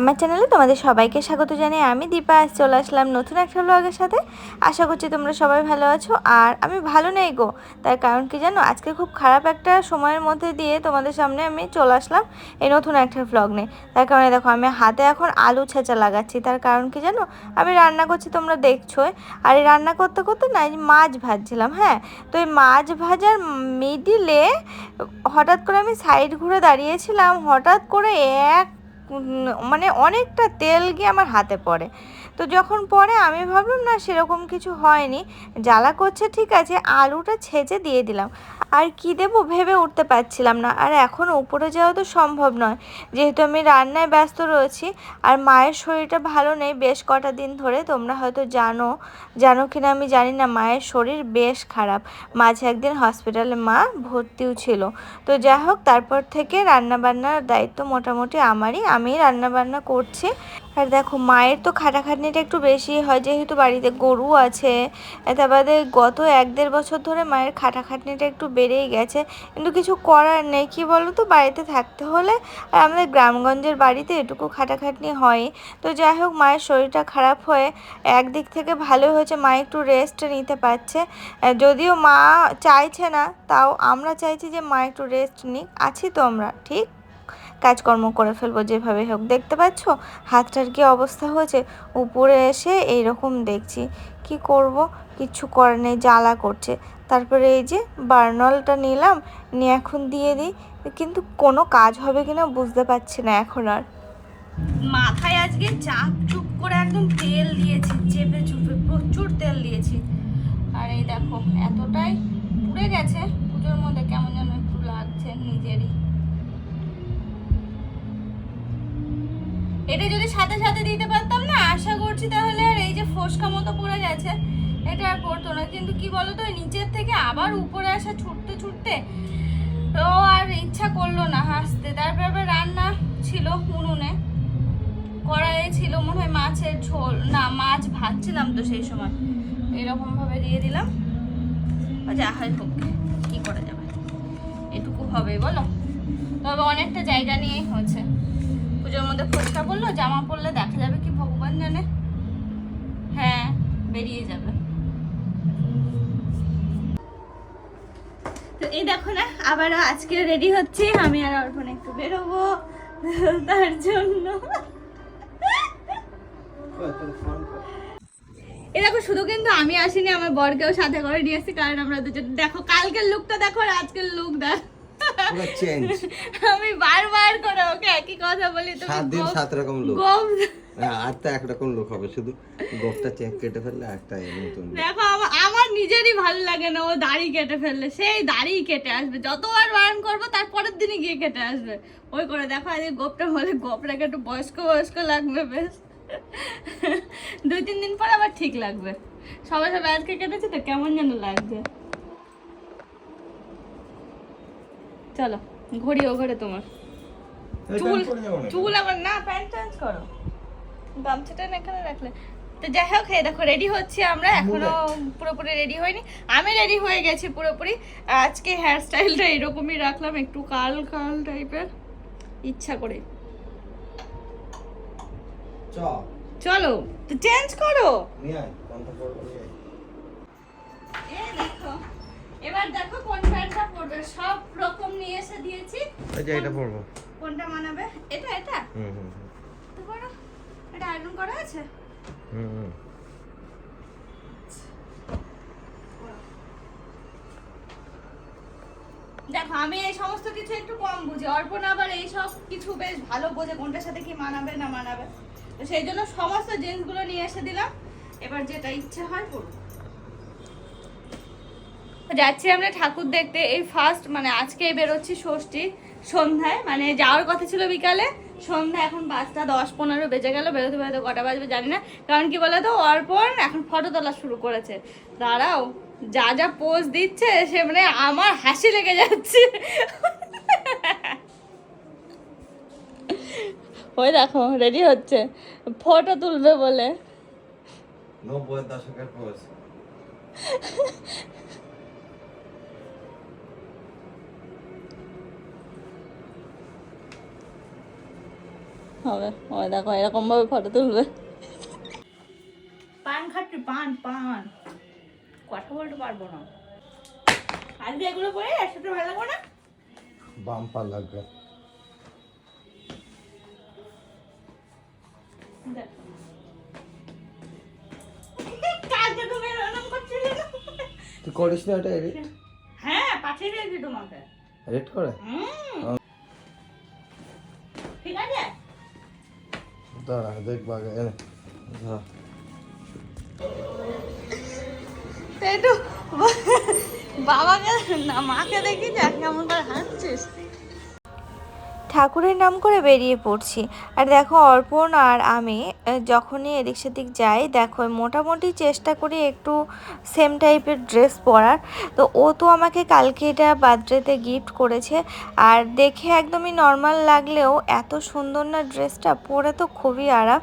আমার চ্যানেলে তোমাদের সবাইকে স্বাগত জানিয়ে আমি দীপা, আজ চলে আসলাম নতুন একটা ব্লগের সাথে। আশা করছি তোমরা সবাই ভালো আছো। আর আমি ভালো নেই গো, তার কারণ কি জানো? আজকে খুব খারাপ একটা সময়ের মধ্যে দিয়ে তোমাদের সামনে আমি চলে আসলাম এই নতুন একটা ব্লগ নিয়ে। তার কারণে দেখো, আমি হাতে এখন আলু ছেঁচা লাগাচ্ছি। তার কারণ কি জানো? আমি রান্না করছি, তোমরা দেখছোই। আর এই রান্না করতে করতে না মাছ ভাজছিলাম হ্যাঁ? তো এই মাছ ভাজার মিডিলে হঠাৎ করে আমি সাইড ঘুরে দাঁড়িয়েছিলাম। হঠাৎ করে এক মানে অনেকটা তেল গিয়ে আমার হাতে পড়ে। তো যখন পরে আমি ভাবলাম, না, সেরকম কিছু হয়নি। জ্বালা করছে, ঠিক আছে, আলুটা ছেঁচে দিয়ে দিলাম। আর কি দেবো ভেবে উঠতে পারছিলাম না। আর এখন উপরে যাওয়া তো সম্ভব নয়। যেহেতু আমি রান্নায় ব্যস্ত রয়েছি, আর মায়ের শরীরটা ভালো নেই, বেশ কটা দিন ধরে তোমরা হয়তো জানো জানো কিনা আমি জানি না, মায়ের শরীর বেশ খারাপ। মাঝে একদিন হসপিটালে মা ভর্তিও ছিল। তো যাই হোক, তারপর থেকে রান্নাবান্নার দায়িত্ব মোটামুটি আমারই। আমি রান্না বান্না করছি। আর দেখো, মায়ের তো খাটাখাটনিটা একটু বেশি হয়, যেহেতু বাড়িতে গরু আছে তার বাদে গত এক দেড় বছর ধরে মায়ের খাটাখাটনিটা একটু বেড়েই গেছে। কিন্তু কিছু করার নেই, কি বলো তো বাড়িতে থাকতে হলে আর আমাদের গ্রামগঞ্জের বাড়িতে এটুকু খাটাখাটনি হয়। তো যাই হোক, মায়ের শরীরটা খারাপ হয়ে একদিক থেকে ভালো হয়েছে, মা একটু রেস্ট নিতে পারছে। যদিও মা চাইছে না, তাও আমরা চাইছি যে মা একটু রেস্ট নিক, আছি তো আমরা, ঠিক? কাজকর্ম করে ফেলব যেভাবে হোক। দেখতে পাচ্ছ? হাতটার কি অবস্থা হয়েছে? উপরে এসে এই রকম দেখছি। কি করব? কিচ্ছু করার নেই, জ্বালা করছে। তারপরে এই যে বার্নলটা নিলাম, নিয়ে এখন দিয়ে দিই। কিন্তু কোনো কাজ হবে কিনা বুঝতে পারছি না এখন আর। মাথায় আজকে চাপ চুপ করে একদম তেল দিয়েছি, চেপে চুপে প্রচুর তেল দিয়েছি। আর এই দেখো, এতটাই পুড়ে গেছে, পুজোর মধ্যে কেমন যেন একটু লাগছে নিজেরই। এটা যদি সাথে সাথে দিতে পারতাম না, আশা করছি তাহলে আর এই যে ফোসকা মতো পড়ে গেছে, এটা আর পড়তো না। কিন্তু কি বলতো নিচের থেকে আবার উপরে আসা ছুটতে ছুটতে তো আর ইচ্ছা করল না হাসতে। তারপর আবার রান্না ছিল উনুনে, কড়াইয়ে ছিল মনে হয় মাছের ঝোল। না, মাছ ভাজছিলাম তো সেই সময়। এরকম ভাবে দিয়ে দিলাম। যা, হয় হোক, কি করা যাবে? এটুকু হবে, বলো? তবে অনেকটা জায়গা নিয়েই হয়েছে পুজোর মধ্যে ফুচকা পড়ল জামা পরলে দেখা যাবে কি ভগবান জানে। হ্যাঁ বেরিয়ে যাবে। তো এই দেখো না, আবারও আজকে রেডি হচ্ছে, আমি আর অর্পণ একটু বেরোবো। তার জন্য। এই দেখো, শুধু কিন্তু আমি আসিনি, আমার বরকেও সাথে করে নিয়ে এসেছি, কারণ আমরা দুজন দেখো, কালকের লুকটা দেখো আর আজকের লুক দেখ। পুরো চেঞ্জ আমি বারবার করে ওকে একই কথা বলি তুমি সাত দিন সাত রকম লোক তো একরকম লোক হবে শুধু গোপটা চেক কেটে ফেললে একটা নতুন দেখো আমার নিজেরই ভালো লাগে না ও দাড়ি কেটে ফেললে। সেই দাড়ি কেটে আসবে। যতবার বারণ করব তার পরের দিনই গিয়ে কেটে আসবে। ওই করে দেখো আজকে গোপটা বলে গোপটাকে একটু বয়স্ক বয়স্ক লাগবে বেশ। দুই তিন দিন পর আবার ঠিক লাগবে। সবাই সবাই আজকে কেটেছে তো কেমন যেন লাগছে। চলো ঘড়ি ও ঘরে তোমার চুল চুল আমার না প্যান্ট চেঞ্জ করো। গামছাটা না এখানে রাখলে তো যাই হোক দেখো রেডি হচ্ছি আমরা। এখনও পুরোপুরি রেডি হয়নি। আমি রেডি হয়ে গেছি পুরোপুরি। আজকে হেয়ার স্টাইলটা এরকমই রাখলাম একটু কাল কাল টাইপের ইচ্ছা করে। চ। চলো তো চেঞ্জ করো। দেখো। এবার দেখো কোন প্যান্টটা পরবে। সব রকম নিয়ে এসে দিয়েছি। যে এটা পরবো। কোনটা মানাবে? এটা এটা? হুম হুম তো করো। এটা আয়রন করা আছে? হুম হুম। দেখো আমি এই সমস্ত কিছু একটু কম বুঝি। অর্পণ আবার এই সব কিছু বেশ ভালো বোঝে কোনটার সাথে কি মানাবে না মানাবে। তো সেই জন্য সমস্ত জিনিসগুলো নিয়ে এসে দিলাম। এবার যেটা ইচ্ছে হয় করব যাচ্ছি আমরা ঠাকুর দেখতে। এই ফার্স্ট মানে আজকে বেরোচ্ছি ষষ্ঠী সন্ধ্যায়। মানে যাওয়ার কথা ছিল বিকালে। সন্ধ্যা এখন পাঁচটা দশ পনেরো বেজে গেল। বেরোতে বেরোতে কটা বাজবে জানি না। কারণ কি বলে তো অর্পণ এখন ফটো তোলা শুরু করেছে। দাঁড়াও, যা যা পোজ দিচ্ছে, সে মানে আমার হাসি লেগে যাচ্ছে। ওই দেখো রেডি হচ্ছে। ফটো তুলবে বলে। নব্বই দশকের পোজ হবে। ওই দেখো এরকম ভাবে ফটো তুলবে। পান খাচ্ছি পান পান। কথা বলতে পারব না। আজকে এগুলো পরে একসাথে ভালো লাগবে না? বাম্পার লাগবে? তুই করিস না এটা এডিট হ্যাঁ পাঠিয়ে দিয়েছি তোমাকে। এডিট করে? হুম। দাঁড়া দেখব। একটু বাবাকে না মাকে দেখি যা কেমন করে হাঁটছিস ঠাকুরের নাম করে বেরিয়ে পড়ছি। আর দেখো অর্পণ আর আমি যখনই এদিক সেদিক যাই, দেখো মোটামুটি চেষ্টা করি একটু সেম টাইপের ড্রেস পরার। তো ও তো আমাকে কালকে এটা বার্থডেতে গিফট করেছে। আর দেখে একদমই নর্মাল লাগলেও এত সুন্দর না ড্রেসটা পরে তো খুবই আরাম।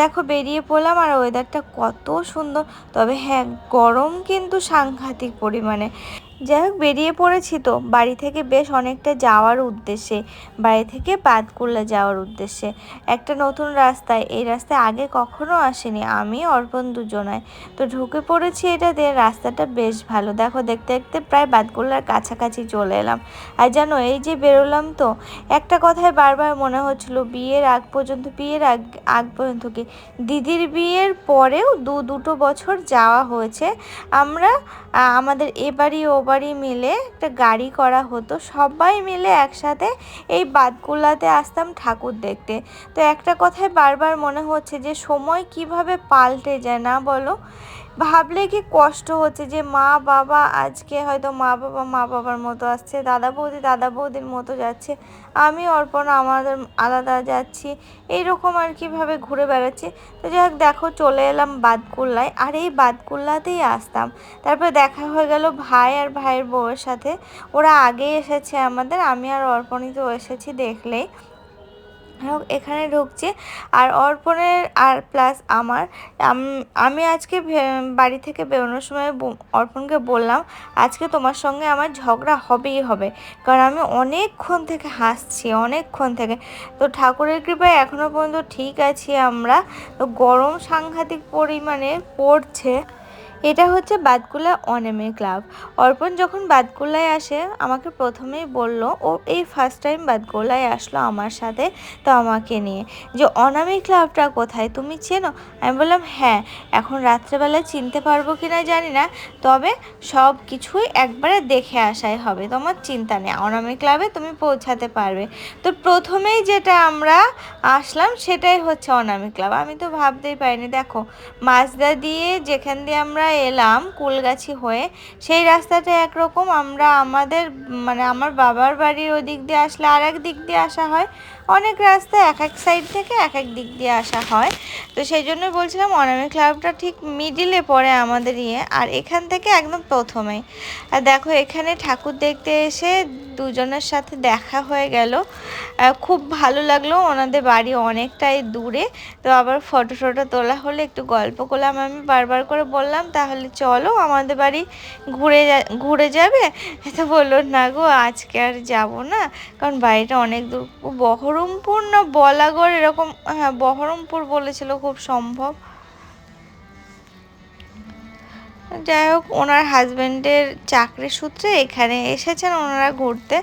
দেখো বেরিয়ে পড়লাম আর ওয়েদারটা কত সুন্দর। তবে হ্যাঁ গরম কিন্তু সাংঘাতিক পরিমাণে। যাই হোক, বেরিয়ে পড়েছি তো। বাড়ি থেকে বেশ অনেকটা যাওয়ার উদ্দেশ্যে। বাড়ি থেকে বাদকুল্লা যাওয়ার উদ্দেশ্যে। একটা নতুন রাস্তায়। এই রাস্তায় আগে কখনো আসেনি। আমি, অর্পণ দুজনায় তো ঢুকে পড়েছি এটাতে রাস্তাটা বেশ ভালো। দেখো, দেখতে দেখতে প্রায় বাদকুল্লার কাছাকাছি চলে এলাম। আর জানো, এই যে বেরোলাম তো, একটা কথায় বারবার মনে হচ্ছিল, বিয়ের আগ পর্যন্ত, বিয়ের আগ আগ পর্যন্ত কি? দিদির বিয়ের পরেও দু দুটো বছর যাওয়া হয়েছে। আমরা আমাদের এ বাড়ি ও বাড়ি মিলে একটা গাড়ি করা হতো। সবাই মিলে একসাথে এই বাদকুল্লাতে আসতাম ঠাকুর দেখতে। তো একটা কথাই বারবার মনে হচ্ছে যে সময় কীভাবে পাল্টে যায় না বলো? ভাবলে কি কষ্ট হচ্ছে যে মা বাবা আজকে হয়তো মা বাবা মা বাবার মতো আসছে, দাদা বৌদি দাদা বৌদির মতো যাচ্ছে, আমি অর্পণ আমাদের আলাদা যাচ্ছি, এইরকম আর কীভাবে ঘুরে বেড়াচ্ছি? তো যাই হোক, দেখো চলে এলাম বাদকুল্লায় আর এই বাদকুল্লাতেই আসতাম। তারপর দেখা হয়ে গেল ভাই আর ভাইয়ের বউয়ের সাথে। ওরা আগেই এসেছে আমাদের, আমি আর অর্পণিত এসেছি দেখলেই। এখানে ঢুকছে। আর অর্পণের আর প্লাস আমার, আমি আজকে বাড়ি থেকে বেরোনোর সময় অর্পণকে বললাম, আজকে তোমার সঙ্গে আমার ঝগড়া হবেই হবে। কারণ আমি অনেকক্ষণ থেকে হাসছি, অনেকক্ষণ থেকে। তো ঠাকুরের কৃপায় এখনও পর্যন্ত ঠিক আছি আমরা। তো গরম সাংঘাতিক পরিমাণে পড়ছে। এটা হচ্ছে বাদকুলা অনেমে ক্লাব। অর্পণ যখন বাদকুলায় আসে, আমাকে প্রথমেই বলল, ও, এই ফার্স্ট টাইম বাদকুলায় আসলো আমার সাথে, তো আমাকে নিয়ে। যে অনামি ক্লাবটা কোথায়? তুমি চেনো? আমি বললাম হ্যাঁ এখন রাত্রেবেলায় চিনতে পারব কি না জানি না, তবে সব কিছুই একবারে দেখে আসাই হবে। তোমার চিন্তা নেই অনামি ক্লাবে তুমি পৌঁছাতে পারবে। তো প্রথমেই যেটা আমরা আসলাম, সেটাই হচ্ছে অনামি ক্লাব। আমি তো ভাবতেই পারিনি, দেখো মাছদা দিয়ে যেখান দিয়ে আমরা এলাম কুলগাছি হয়ে, সেই রাস্তাটা একরকম আমরা আমাদের মানে আমার বাবার বাড়ির ওদিক দিয়ে আসলে আর এক দিক দিয়ে আসা হয়। অনেক রাস্তা এক এক সাইড থেকে এক এক দিক দিয়ে আসা হয়। তো সেই জন্য বলছিলাম অনামি ক্লাবটা ঠিক মিডিলে পড়ে আমাদের ইয়ে আর এখান থেকে একদম প্রথমেই আর দেখো এখানে ঠাকুর দেখতে এসে দুজনের সাথে দেখা হয়ে গেল। খুব ভালো লাগল, ওনাদের বাড়ি অনেকটাই দূরে। তো আবার ফটো টটো তোলা হলে একটু গল্প করলাম, আমি বারবার করে বললাম, তাহলে চলো আমাদের বাড়ি ঘুরে ঘুরে যাবে? তো বলল, না গো, আজকে আর যাব না, কারণ বাড়িটা অনেক দূর ও বহরমপুর না বলাগড় এরকম হ্যাঁ বহরমপুর বলেছিল খুব সম্ভব। যাই হোক, ওনার হাজব্যান্ডের চাকরির সূত্রে এখানে এসেছেন ওনারা ঘুরতে।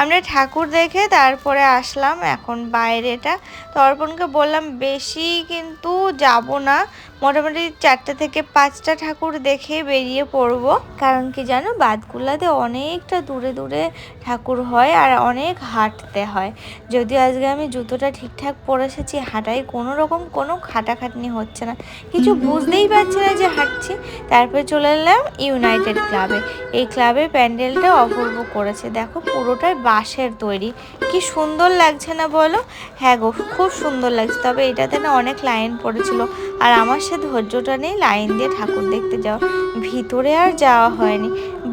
আমরা ঠাকুর দেখে তারপরে আসলাম, এখন বাইরেটা। তো অর্পণকে বললাম, বেশি কিন্তু যাব না মোটামুটি চারটে থেকে পাঁচটা ঠাকুর দেখে বেরিয়ে পড়ব। কারণ কি জানো? বাদকুল্লাতে অনেকটা দূরে দূরে ঠাকুর হয় আর অনেক হাঁটতে হয়। যদিও আজকে আমি জুতোটা ঠিকঠাক পরে এসেছি হাঁটাই কোনো রকম কোনো খাটাখাটনি হচ্ছে না। কিছু বুঝতেই পারছি না যে হাঁটছি। তারপরে চলে এলাম ইউনাইটেড ক্লাবে। এই ক্লাবে প্যান্ডেলটা অপূর্ব করেছে। দেখো পুরোটাই বাঁশের তৈরি। কি সুন্দর লাগছে না বলো? হ্যাঁ গো, খুব সুন্দর লাগছে। তবে এটাতে না অনেক লাইন পড়েছিল। আর আমার সে ধৈর্যটা নেই, লাইন দিয়ে ঠাকুর দেখতে যাওয়া। ভিতরে আর যাওয়া হয়নি।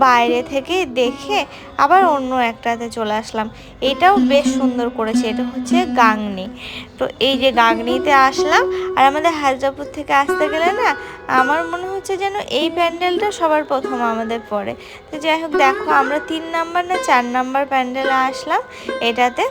বাইরে থেকে দেখে আবার অন্য একটাতে চলে আসলাম। এটাও বেশ সুন্দর করেছে, এটা হচ্ছে গাংনি। তো এই যে গাংনিতে আসলাম, আর আমাদের হাজরাপুর থেকে আসতে গেলে না, আমার মনে হচ্ছে যেন এই প্যান্ডেলটা সবার প্রথম আমাদের পড়ে। তো যাই হোক, দেখো আমরা তিন নাম্বার না চার নাম্বার প্যান্ডেলে আসলাম, এটাতে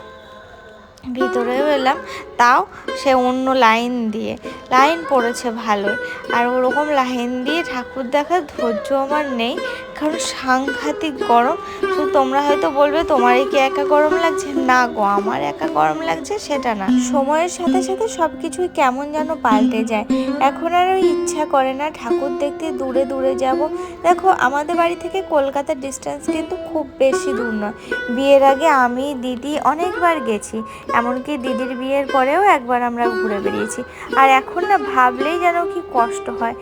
ভিতরেও এলাম, তাও সে অন্য লাইন দিয়ে। লাইন পড়েছে ভালোই, আর ওরকম লাইন দিয়ে ঠাকুর দেখার ধৈর্য আমার নেই, কারণ সাংঘাতিক গরম। শুধু তোমরা হয়তো বলবে, তোমারই কি একা গরম লাগছে? না গো, আমার একা গরম লাগছে সেটা না। সময়ের সাথে সাথে সব কিছুই কেমন যেন পাল্টে যায়। এখন আর ওই ইচ্ছা করে না, ঠাকুর দেখতে দূরে দূরে যাব। দেখো, আমাদের বাড়ি থেকে কলকাতার ডিস্টেন্স কিন্তু খুব বেশি দূর নয়। বিয়ের আগে আমি, দিদি অনেকবার গেছি। এমনকি দিদির বিয়ের পরেও একবার আমরা ঘুরে বেরিয়েছি আর এখন না ভাবলেই যেন কি কষ্ট হয়।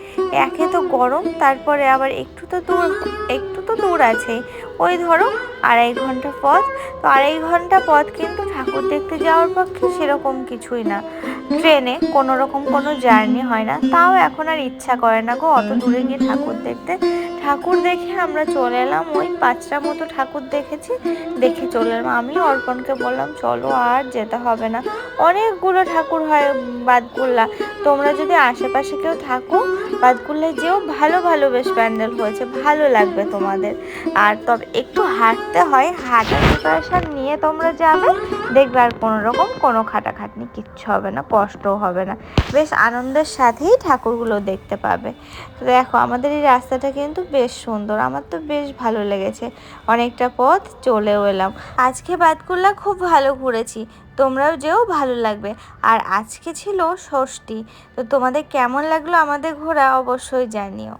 একে তো গরম, তারপরে আবার একটু তো দূর, একটু তো দূর আছে। ওই ধরো আড়াই ঘণ্টা পথ, তো আড়াই ঘণ্টা পথ কিন্তু ঠাকুর দেখতে যাওয়ার পক্ষে সেরকম কিছুই না। ট্রেনে কোনো রকম কোনো জার্নি হয় না, তাও এখন আর ইচ্ছা করে না গো অত দূরে গিয়ে ঠাকুর দেখতে। ঠাকুর দেখে আমরা চলে এলাম। ওই পাঁচটা মতো ঠাকুর দেখেছি, দেখে চলে এলাম। আমি অর্পণকে বললাম, চলো আর যেতে হবে না। অনেকগুলো ঠাকুর হয় বাদকুল্লা। তোমরা যদি আশেপাশে কেউ থাকো, বাদকুল্লায় যেও ভালো ভালো বেশ প্যান্ডেল হয়েছে, ভালো লাগবে তোমাদের। আর তবে একটু হাঁটতে হয় হাঁটার প্রিপারেশন নিয়ে তোমরা যাবে, দেখবে আর কোনো রকম কোনো খাটাখাটনি, কিচ্ছু হবে না, কষ্টও হবে না। বেশ আনন্দের সাথেই ঠাকুরগুলো দেখতে পাবে। তো দেখো, আমাদের এই রাস্তাটা কিন্তু বেশ সুন্দর, আমার তো বেশ ভালো লেগেছে। অনেকটা পথ চলেও এলাম। আজকে বাতকুল্লা খুব ভালো ঘুরেছি, তোমরাও যেও, ভালো লাগবে। আর আজকে ছিল ষষ্ঠী, তো তোমাদের কেমন লাগল আমাদের ঘোরা অবশ্যই জানিও।